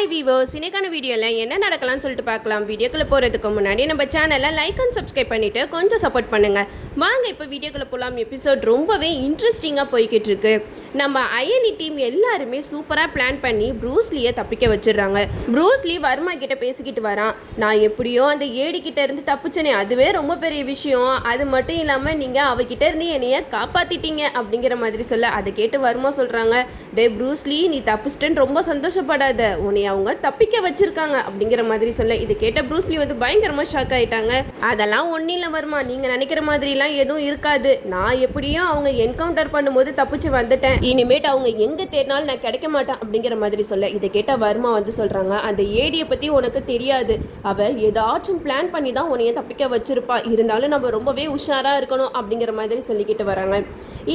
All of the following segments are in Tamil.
ஹாய் வீவோ இன்னைக்கான வீடியோவில் என்ன நடக்கலாம்னு சொல்லிட்டு பார்க்கலாம். வீடியோக்குள்ளே போகிறதுக்கு முன்னாடி நம்ம சேனலை லைக் அண்ட் சப்ஸ்கிரைப் பண்ணிவிட்டு கொஞ்சம் சப்போர்ட் பண்ணுங்கள் வாங்க இப்போ வீடியோக்குள்ளே போகலாம் எபிசோட் ரொம்பவே இன்ட்ரெஸ்டிங்காக போய்கிட்டு இருக்கு. நம்ம அயலி டீம் எல்லாருமே சூப்பராக பிளான் பண்ணி ப்ரூஸ்லியை தப்பிக்க வச்சிடுறாங்க. ப்ரூஸ்லி வர்மா கிட்ட பேசிக்கிட்டு வரான். நான் எப்படியோ அந்த ஏடி கிட்ட இருந்து தப்பிச்சனே அதுவே ரொம்ப பெரிய விஷயம். அது மட்டும் இல்லாமல் நீங்கள் அவகிட்ட இருந்து என்னைய காப்பாற்றிட்டீங்க அப்படிங்கிற மாதிரி சொல்ல அதை கேட்டு வர்மா சொல்கிறாங்க டே ப்ரூஸ்லி நீ தப்பிச்சிட்டேன்னு ரொம்ப சந்தோஷப்படாத. உன்னை அவங்க தப்பிக்க வச்சிருக்காங்க அப்படிங்கிற மாதிரி சொல்ல இது கேட்ட ப்ரூஸ்லி வந்து பயங்கரமாக ஷாக் ஆயிட்டாங்க. அதெல்லாம் ஒன்றும் இல்லை வருமா நீங்கள் நினைக்கிற மாதிரிலாம் எதுவும் இருக்காது. நான் எப்படியும் அவங்க என்கவுண்டர் பண்ணும்போது தப்பிச்சு வந்துட்டேன். இனிமேட்டு அவங்க எங்கே தேடினாலும் நான் கிடைக்க மாட்டேன் அப்படிங்கிற மாதிரி சொல்ல இதை கேட்ட வர்மா வந்து சொல்கிறாங்க அந்த ஏடியை பற்றி உனக்கு தெரியாது. அவ ஏதாச்சும் பிளான் பண்ணி தான் உன்னைய தப்பிக்க வச்சிருப்பா. இருந்தாலும் நம்ம ரொம்பவே உஷாராக இருக்கணும் அப்படிங்கிற மாதிரி சொல்லிக்கிட்டு வராங்க.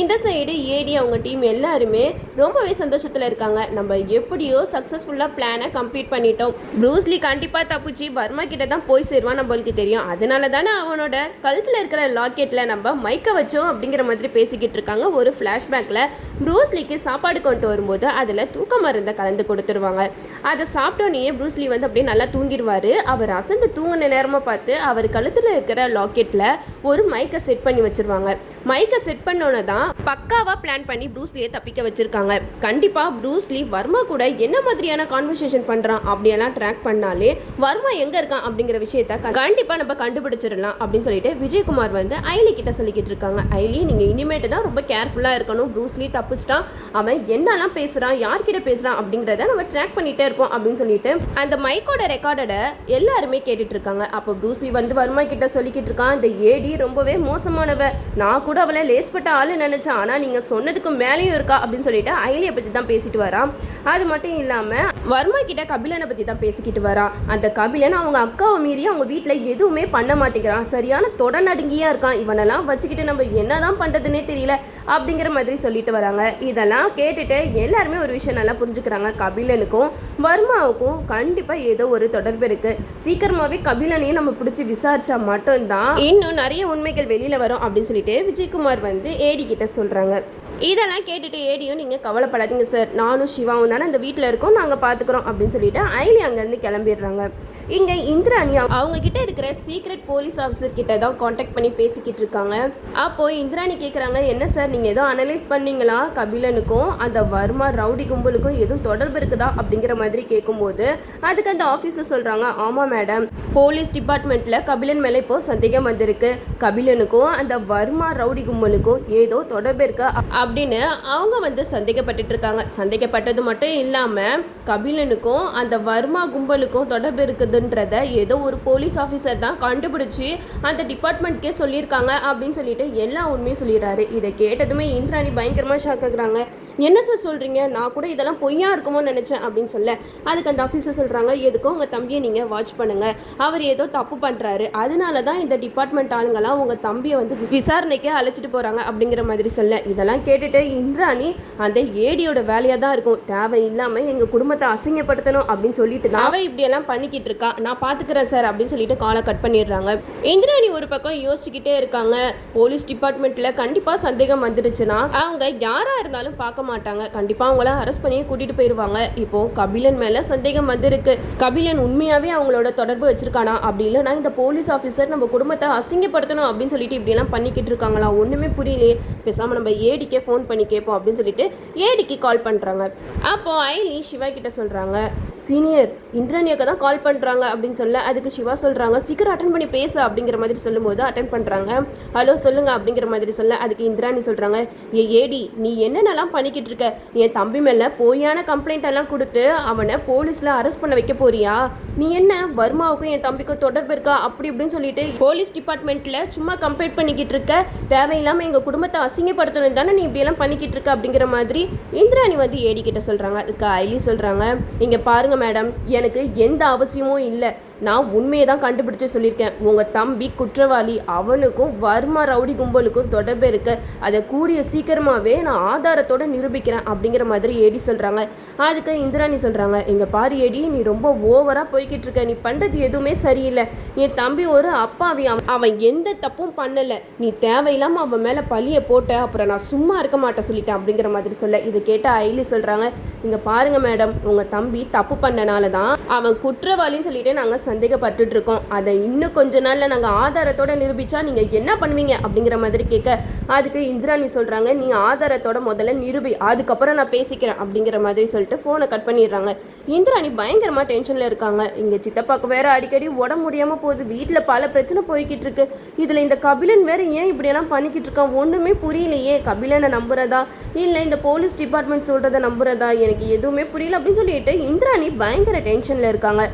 இந்த சைடு ஏடி அவங்க டீம் எல்லாருமே ரொம்பவே சந்தோஷத்தில் இருக்காங்க. நம்ம எப்படியோ சக்ஸஸ்ஃபுல்லாக பிளானை கம்ப்ளீட் பண்ணிட்டோம். ப்ரூஸ்லி கண்டிப்பாக தப்பிச்சு வர்மா கிட்ட தான் போய் சேருவான் நம்மளுக்கு தெரியும். அதனால தானே அவனோட கழுத்தில் இருக்கிற லாக்கெட்டில் நம்ம மைக்க வச்சோம் அப்படிங்கிற மாதிரி பேசிக்கிட்டு இருக்காங்க. ஒரு ஃப்ளாஷ்பேக்கில் ப்ரூஸ்லிக்கு சாப்பாடு கொண்டு வரும்போது அதில் தூக்க மருந்தை கலந்து கொடுத்துருவாங்க. அதை சாப்பிட்டோன்னே ப்ரூஸ்லி வந்து அப்படியே நல்லா தூங்கிடுவார். அவர் அசந்து தூங்கின நேரமாக பார்த்து அவர் கழுத்தில் இருக்கிற லாக்கெட்டில் ஒரு மைக்கை செட் பண்ணி வச்சிருவாங்க. மைக்கை செட் பண்ணோன்னே தான் பக்காவாக பிளான் பண்ணி ப்ரூஸ்லியை தப்பிக்க வச்சிருக்காங்க. கண்டிப்பாக ப்ரூஸ்லி வர்மா கூட என்ன மாதிரியான கான்வர்சேஷன் பண்ணுறான் அப்படியெல்லாம் ட்ராக் பண்ணாலே வர்மா எங்கே இருக்கான் அப்படிங்கிற விஷயத்த கண்டிப்பாக நம்ம கண்டுபிடிச்சிடலாம் அப்படின்னு சொல்லிட்டு விஜயகுமார் வந்து ஐலி கிட்ட சொல்லிக்கிட்டு இருக்காங்க. ஐலி நீங்கள் இனிமேட்டு தான் ரொம்ப கேர்ஃபுல்லாக இருக்கணும். ப்ரூஸ்லி தப்பிச்சிட்டான். அவன் என்னெல்லாம் பேசுகிறான் யார்கிட்ட பேசுகிறான் அப்படிங்கிறத நம்ம ட்ராக் பண்ணிகிட்டே இருப்போம் அப்படின்னு சொல்லிட்டு அந்த மைக்கோட ரெக்கார்டடை எல்லாருமே கேட்டுட்டு இருக்காங்க. அப்போ ப்ரூஸ்லி வந்து வர்மா கிட்ட சொல்லிக்கிட்டு இருக்கான். இந்த ஏடி ரொம்பவே மோசமானவ. நான் கூட அவளை லேஸ்பட்ட ஆள் நினச்சேன். ஆனால் நீங்கள் சொன்னதுக்கு மேலேயும் இருக்கா அப்படின்னு சொல்லிட்டு ஐலியை பற்றி தான் பேசிட்டு வரான். அது மட்டும் இல்லாமல் வர்மா கிட்ட கபிலனை பற்றி தான் பேசிக்கிட்டு வரான் அந்த கபிலன் அவங்க அக்காவை மீறி அவங்க வீட்டில் எதுவுமே பண்ண மாட்டேங்கிறான். சரியான தொடநடுங்கியா இருக்கான். இவனெல்லாம் வச்சுக்கிட்டு நம்ம என்னதான் பண்ணுறதுனே தெரியல அப்படிங்கிற மாதிரி சொல்லிட்டு வராங்க. இதெல்லாம் கேட்டுட்டு எல்லாருமே ஒரு விஷயம் நல்லா புரிஞ்சுக்கிறாங்க. கபிலனுக்கும் வர்மாவுக்கும் கண்டிப்பாக ஏதோ ஒரு தொடர்பு இருக்கு. சீக்கிரமாகவே கபிலனையும் நம்ம பிடிச்சி விசாரிச்சா மட்டும்தான் இன்னும் நிறைய உண்மைகள் வெளியில் வரும் அப்படின்னு சொல்லிட்டு விஜயகுமார் வந்து ஏடி கிட்ட சொல்கிறாங்க இதெல்லாம் கேட்டுட்டு ஏடியும் நீங்கள் கவலைப்படாதீங்க சார். நானும் சிவாவும் தானே அந்த வீட்டில் இருக்கோம். நாங்கள் பார்த்துக்குறோம் அப்படின்னு சொல்லிட்டு ஐலி அங்கேருந்து கிளம்பிடுறாங்க. இங்கே இந்திராணி அவங்க கிட்ட இருக்கிற சீக்ரெட் போலீஸ் ஆஃபீஸர் கிட்ட தான் காண்டாக்ட் பண்ணி பேசிக்கிட்டு இருக்காங்க. அப்போ இந்திராணி கேட்குறாங்க என்ன சார் நீங்கள் ஏதோ அனலைஸ் பண்ணீங்களா கபிலனுக்கும் அந்த வர்மா ரவுடி கும்பலுக்கும் எதுவும் தொடர்பு இருக்குதா? அப்படிங்கிற மாதிரி கேட்கும்போது அதுக்கு அந்த ஆஃபீஸர் சொல்கிறாங்க ஆமாம் மேடம் போலீஸ் டிபார்ட்மெண்ட்டில் கபிலன் மேலே இப்போ சந்தேகம் வந்திருக்கு. கபிலனுக்கும் அந்த வர்மா ரவுடி கும்பலுக்கும் ஏதோ தொடர்பு இருக்கு? அப்படின்னு அவங்க வந்து சந்தேகப்பட்டுட்டு இருக்காங்க. சந்தேகப்பட்டது மட்டும் இல்லாமல் கபிலனுக்கும் அந்த வர்மா கும்பலுக்கும் தொடர்பு இருக்குது. இருக்குதுன்றத ஏதோ ஒரு போலீஸ் ஆஃபீஸர் தான் கண்டுபிடிச்சி அந்த டிபார்ட்மெண்ட்கே சொல்லியிருக்காங்க அப்படின்னு சொல்லிட்டு எல்லா உண்மையும் சொல்லிடுறாரு. இதை கேட்டதுமே இந்திராணி பயங்கரமாக ஷாக் ஆகுறாங்க. என்ன சார் சொல்கிறீங்க நான் கூட இதெல்லாம் பொய்யா இருக்குமோ நினச்சேன் அப்படின்னு சொல்ல. அதுக்கு அந்த ஆஃபீஸர் சொல்கிறாங்க எதுக்கும் உங்கள் தம்பியை நீங்கள் வாட்ச் பண்ணுங்கள் அவர் ஏதோ தப்பு பண்ணுறாரு அதனால தான் இந்த டிபார்ட்மெண்ட் ஆளுங்கெல்லாம் உங்கள் தம்பியை வந்து விசாரணைக்கே அழைச்சிட்டு போகிறாங்க அப்படிங்கிற மாதிரி சொல்ல. இதெல்லாம் கேட்டுட்டு இந்திராணி அந்த ஏடியோட வேலையாக தான் இருக்கும். தேவை இல்லாமல் எங்கள் குடும்பத்தை அசிங்கப்படுத்தணும் அப்படின்னு சொல்லிட்டு தான் அவ இப்படியெல்லாம் பண்ணிக்கிட்டு இருக்கா. நான் பார்த்துக்கிறேன் சார் அப்படின்னு சொல்லிட்டு காலை கட் பண்ணிடுறாங்க. இந்திராணி ஒரு பக்கம் யோசிச்சுக்கிட்டே இருக்காங்க. போலீஸ் டிபார்ட்மெண்ட்டில் கண்டிப்பாக சந்தேகம் வந்துடுச்சுன்னா அவங்க யாராக இருந்தாலும் பார்க்க மாட்டாங்க. கண்டிப்பாக அவங்கள அரெஸ்ட் பண்ணி கூட்டிகிட்டு போயிடுவாங்க இப்போ கபிலன் மேலே சந்தேகம் வந்திருக்கு. கபிலன் உண்மையாகவே அவங்களோட தொடர்பு வச்சிருக்கானா? அப்படி இல்லைனா இந்த போலீஸ் ஆஃபீஸர் நம்ம குடும்பத்தை அசிங்கப்படுத்தணும் அப்படின்னு சொல்லிட்டு இப்படிலாம் பண்ணிக்கிட்டு இருக்காங்களா? ஒன்றுமே புரியலையே. பேசாமல் நம்ம ஏடிக்கே ஃபோன் பண்ணி கேட்போம் அப்படின்னு சொல்லிட்டு ஏடிக்கு கால் பண்ணுறாங்க அப்போது ஐலி சிவா கிட்ட சொல்கிறாங்க சீனியர் இந்திராணியக்க தான் கால் பண்ணுறாங்க அப்படின்னு சொல்ல அதுக்கு சிவா சொல்கிறாங்க சீக்கிரம் அட்டன் பண்ணி பேச அப்படிங்கிற மாதிரி சொல்லும்போது அட்டன் பண்ணுறாங்க ஹலோ சொல்லுங்க அப்படிங்கிற மாதிரி சொல்ல அதுக்கு இந்திராணி சொல்கிறாங்க ஏ ஏடி நீ என்னென்னலாம் பண்ணிக்கிட்டு இருக்க? என் தம்பி மேலே போயான கம்ப்ளைண்ட் எல்லாம் கொடுத்து அவனை போலீஸில் அரெஸ்ட் பண்ண வைக்க போறியா? நீ என்ன வர்மாவுக்கும் என் தம்பிக்கும் தொடர்பு இருக்கா? அப்படி இப்படின்னு சொல்லிட்டு போலீஸ் டிபார்ட்மெண்ட்டில் சும்மா கம்ப்ளைண்ட் பண்ணிக்கிட்டு இருக்க. தேவையில்லாமல் எங்கள் குடும்பத்தை அசிங்கப்படுத்தணும் தானே நீ இப்படியெல்லாம் பண்ணிக்கிட்டு இருக்க அப்படிங்கிற மாதிரி இந்திராணி வந்து ஏடி கிட்ட சொல்கிறாங்க அதுக்கு ஐலி சொல்கிறாங்க இங்கே பாருங்க மேடம் எனக்கு எந்த அவசியமும் இல்லை. நான் உண்மையை தான் கண்டுபிடிச்சு சொல்லியிருக்கேன். உங்கள் தம்பி குற்றவாளி அவனுக்கும் வர்மா ரவுடி கும்பலுக்கும் தொடர்பு இருக்க. அதை கூடிய சீக்கிரமாகவே நான் ஆதாரத்தோடு நிரூபிக்கிறேன் அப்படிங்கிற மாதிரி ஏடி சொல்கிறாங்க அதுக்கு இந்திராணி சொல்கிறாங்க இங்கே பாரு ஏடி நீ ரொம்ப ஓவராக போய்கிட்டு இருக்க. நீ பண்ணுறது எதுவுமே சரியில்லை. என் தம்பி ஒரு அப்பாவி. அவன் அவன் எந்த தப்பும் பண்ணலை. நீ தேவையில்லாமல் அவன் மேலே பழியை போட்ட அப்புறம் நான் சும்மா இருக்க மாட்டேன் சொல்லிட்டேன் அப்படிங்கிற மாதிரி சொல்ல. இதை கேட்ட ஐலி சொல்கிறாங்க இங்கே பாருங்கள் மேடம் உங்கள் தம்பி தப்பு பண்ணனால தான் அவன் குற்றவாளின்னு சொல்லிட்டு நாங்கள் சந்தேகப்பட்டுட்டு இருக்கோம் அதை இன்னும் கொஞ்ச நாளில் நாங்கள் ஆதாரத்தோட நிரூபிச்சா நீங்கள் என்ன பண்ணுவீங்க அப்படிங்கிற மாதிரி கேட்க அதுக்கு இந்திராணி சொல்கிறாங்க நீ ஆதாரத்தோட முதல்ல நிரூபி அதுக்கப்புறம் நான் பேசிக்கிறேன் அப்படிங்கிற மாதிரி சொல்லிட்டு ஃபோனை கட் பண்ணிடுறாங்க. இந்திராணி பயங்கரமாக டென்ஷனில் இருக்காங்க. இங்கே சித்தப்பாக்கு வேற அடிக்கடி உடம்பு முடியாமல் போகுது. வீட்டில் பல பிரச்சனை போய்கிட்டு இருக்கு. இதில் இந்த கபிலன் வேற ஏன் இப்படியெல்லாம் பண்ணிக்கிட்டு இருக்கான்? ஒன்றுமே புரியலையே. கபிலனை நம்புறதா? இல்லை இந்த போலீஸ் டிபார்ட்மெண்ட் சொல்கிறத நம்புறதா? எனக்கு எதுவுமே புரியல அப்படின்னு சொல்லிட்டு இந்திராணி பயங்கர டென்ஷனில் இருக்காங்க.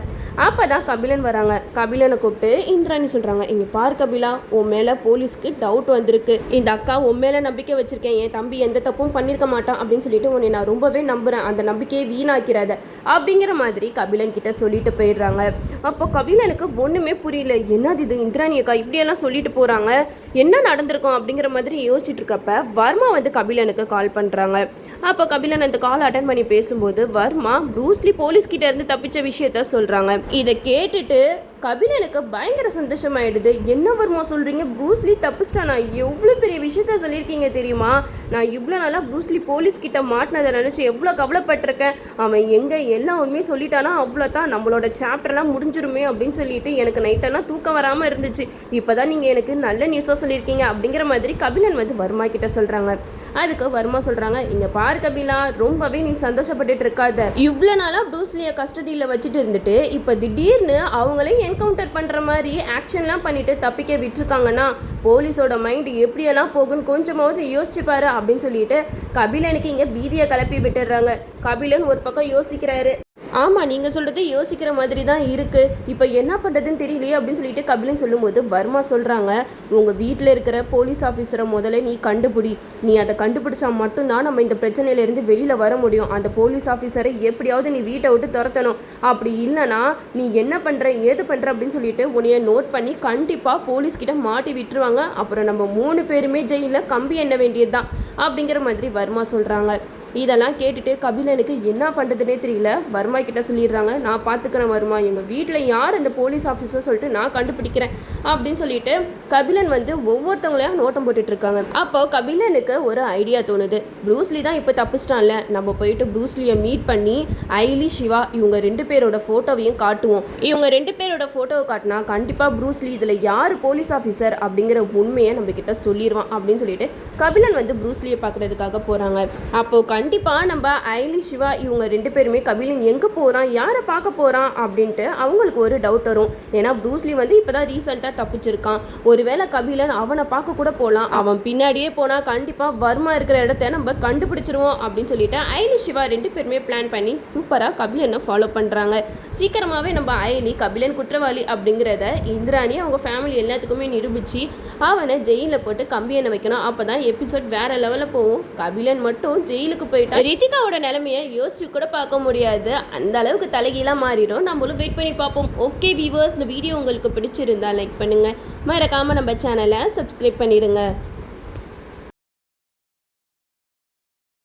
அப்போ தான் கபிலன் வராங்க. கபிலனை கூப்பிட்டு இந்திராணி சொல்கிறாங்க இங்கே பார் கபிலா உன் மேலே போலீஸ்க்கு டவுட் வந்திருக்கு. இந்த அக்கா உன் மேலே நம்பிக்கை வச்சுருக்கேன். என் தம்பி எந்த தப்பும் பண்ணியிருக்க மாட்டான். அப்படின்னு சொல்லிட்டு உன்னை நான் ரொம்பவே நம்புகிறேன் அந்த நம்பிக்கையை வீணாக்கிறாத. அப்படிங்கிற மாதிரி கபிலன் கிட்ட சொல்லிட்டு போயிடுறாங்க. அப்போ கபிலனுக்கு ஒன்றுமே புரியல. என்னது இது? இந்திராணி அக்கா இப்படியெல்லாம் சொல்லிட்டு போகிறாங்க என்ன நடந்திருக்கும்? அப்படிங்கிற மாதிரி யோசிச்சுட்டு இருக்கப்ப வர்மா வந்து கபிலனுக்கு கால் பண்ணுறாங்க அப்போ கபிலன் அந்த கால் அட்டன் பண்ணி பேசும்போது வர்மா ப்ரூஸ்லி போலீஸ்கிட்ட இருந்து தப்பிச்ச விஷயத்த சொல்கிறாங்க இதை கேட்டுட்டு கபிலனுக்கு பயங்கர சந்தோஷமாயிடுது. என்ன வருமா சொல்கிறீங்க ப்ரூஸ்லி தப்பிச்சிட்டா. நான் எவ்வளோ பெரிய விஷயத்த சொல்லியிருக்கீங்க தெரியுமா? நான் இவ்வளோ நாளாக ப்ரூஸ்லி போலீஸ்கிட்ட மாட்டினதை நினச்சி எவ்வளோ கவலைப்பட்டிருக்கேன். அவன் எங்கே எல்லா உண்மையும் சொல்லிட்டானா? அவ்வளோ தான் நம்மளோட சாப்டர்லாம் முடிஞ்சிருமே அப்படின்னு சொல்லிட்டு எனக்கு நைட்டெல்லாம் தூக்கம் வராமல் இருந்துச்சு. இப்போ தான் நீங்கள் எனக்கு நல்ல நியூஸாக சொல்லியிருக்கீங்க அப்படிங்கிற மாதிரி கபிலன் வந்து வர்மா கிட்ட சொல்கிறாங்க அதுக்கு வர்மா சொல்கிறாங்க இங்கே பார் கபிலா ரொம்பவே நீ சந்தோஷப்பட்டுட்டு இருக்காத. இவ்வளோ நாளாக ப்ரூஸ்லியை கஸ்டடியில் வச்சுட்டு இருந்துட்டு இப்போ திடீர்னு அவங்களே என்கவுண்டர் பண்ணுற மாதிரி ஆக்ஷன்லாம் பண்ணிட்டு தப்பிக்க விட்டுருக்காங்கன்னா போலீஸோட மைண்டு எப்படியெல்லாம் போகும்னு கொஞ்சமாவது யோசிச்சுப்பாரு அப்படின்னு சொல்லிட்டு கபிலனுக்கு இங்கே பீதியை கிளப்பி விட்டுடுறாங்க. கபிலன் ஒரு பக்கம் யோசிக்கிறாரு. ஆமாம் நீங்கள் சொல்கிறது யோசிக்கிற மாதிரி தான் இருக்குது இப்போ என்ன பண்ணுறதுன்னு தெரியலையே அப்படின்னு சொல்லிட்டு கபிலன் சொல்லும்போது வர்மா சொல்கிறாங்க உங்கள் வீட்டில் இருக்கிற போலீஸ் ஆஃபீஸரை முதல்ல நீ கண்டுபிடி. நீ அதை கண்டுபிடிச்சா மட்டும்தான் நம்ம இந்த பிரச்சனையிலேருந்து வெளியில் வர முடியும். அந்த போலீஸ் ஆஃபீஸரை எப்படியாவது நீ வீட்டை விட்டு துரத்தணும். அப்படி இல்லைனா நீ என்ன பண்ணுற ஏது பண்ணுற அப்படின்னு சொல்லிட்டு உன்னைய நோட் பண்ணி கண்டிப்பாக போலீஸ்கிட்ட மாட்டி விட்டுருவாங்க. அப்புறம் நம்ம மூணு பேருமே ஜெயிலில் கம்பி எண்ண வேண்டியது தான் அப்படிங்கிற மாதிரி வர்மா சொல்கிறாங்க இதெல்லாம் கேட்டுட்டு கபிலனுக்கு என்ன பண்ணுறதுனே தெரியல. வர்மா கிட்ட சொல்லிடுறாங்க. நான் பார்த்துக்கிறேன் வர்மா. எங்கள் வீட்டில் யார் இந்த போலீஸ் ஆஃபீஸர் சொல்லிட்டு நான் கண்டுபிடிக்கிறேன். அப்படின்னு சொல்லிட்டு கபிலன் வந்து ஒவ்வொருத்தவங்களையும் நோட்டம் போட்டுட்டு இருக்காங்க அப்போ கபிலனுக்கு ஒரு ஐடியா தோணுது. ப்ரூஸ்லி தான் இப்போ தப்பிச்சிட்டான்ல. நம்ம போயிட்டு ப்ரூஸ்லியை மீட் பண்ணி ஐலி சிவா இவங்க ரெண்டு பேரோட ஃபோட்டோவையும் காட்டுவோம். இவங்க ரெண்டு பேரோட ஃபோட்டோவை காட்டினா கண்டிப்பாக ப்ரூஸ்லி இதில் யார் போலீஸ் ஆஃபீஸர் அப்படிங்கிற உண்மையை நம்ம கிட்ட சொல்லிடுவான் அப்படின்னு சொல்லிட்டு கபிலன் வந்து ப்ரூஸ்லியை பார்க்குறதுக்காக போகிறாங்க அப்போது கண்டிப்பாக நம்ம ஐலி சிவா இவங்க ரெண்டு பேருமே கபிலன் எங்கே போகிறான் யாரை பார்க்க போகிறான் அப்படின்ட்டு அவங்களுக்கு ஒரு டவுட் வரும். ஏன்னா ப்ரூஸ்லி வந்து இப்போ தான் ரீசெண்டாக தப்பிச்சிருக்கான். ஒருவேளை கபிலன் அவனை பார்க்க கூட போகலாம் அவன் பின்னாடியே போனால் கண்டிப்பாக வர்மா இருக்கிற இடத்த நம்ம கண்டுபிடிச்சிருவோம் அப்படின்னு சொல்லிட்டு ஐலி சிவா ரெண்டு பேருமே பிளான் பண்ணி சூப்பராக கபிலனை ஃபாலோ பண்ணுறாங்க சீக்கிரமாகவே நம்ம ஐலி கபிலன் குற்றவாளி அப்படிங்கிறத இந்திராணி அவங்க ஃபேமிலி எல்லாத்துக்குமே நிரூபித்து அவனை ஜெயிலில் போட்டு கம்பி எண்ணெய் வைக்கணும். அப்போ தான் எபிசோட் வேற லெவலில் போகும் கபிலன் மட்டும் ஜெயிலுக்கு போயிட்டான் ரித்திகாவோட நிலைமையை யோசிச்சு கூட பார்க்க முடியாது. அந்த அளவுக்கு தலைகீழாக மாறிடும். நம்மளும் வெயிட் பண்ணி பார்ப்போம். ஓகே வியூவர்ஸ் இந்த வீடியோ உங்களுக்கு பிடிச்சிருந்தா லைக் பண்ணுங்கள் மறக்காமல் நம்ம சேனலை சப்ஸ்கிரைப் பண்ணிடுங்க.